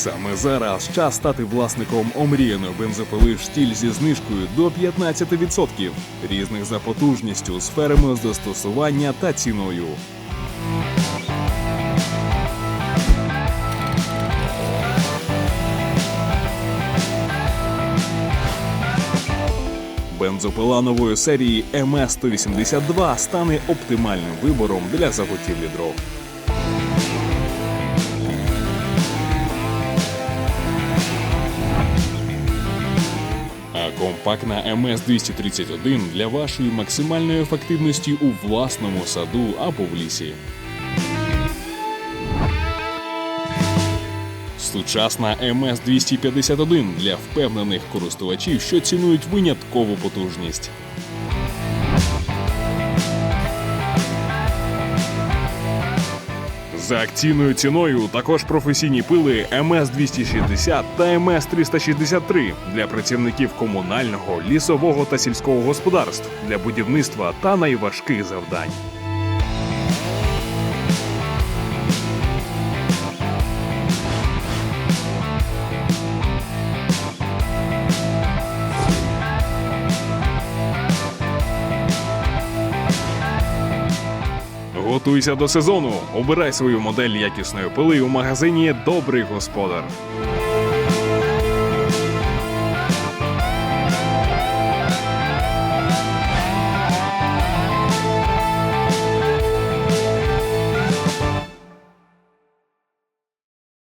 Саме зараз час стати власником омріяної бензопили штіль зі знижкою до 15%, різних за потужністю, сферами застосування та ціною. Бензопила нової серії МС-182 стане оптимальним вибором для заготівлі дров. Компактна МС-231 для вашої максимальної ефективності у власному саду або в лісі. Сучасна МС-251 для впевнених користувачів, що цінують виняткову потужність. За акційною ціною також професійні пили МС-260 та МС-363 для працівників комунального, лісового та сільського господарств для будівництва та найважких завдань. Готуйся до сезону. Обирай свою модель якісної пили у магазині Добрий господар.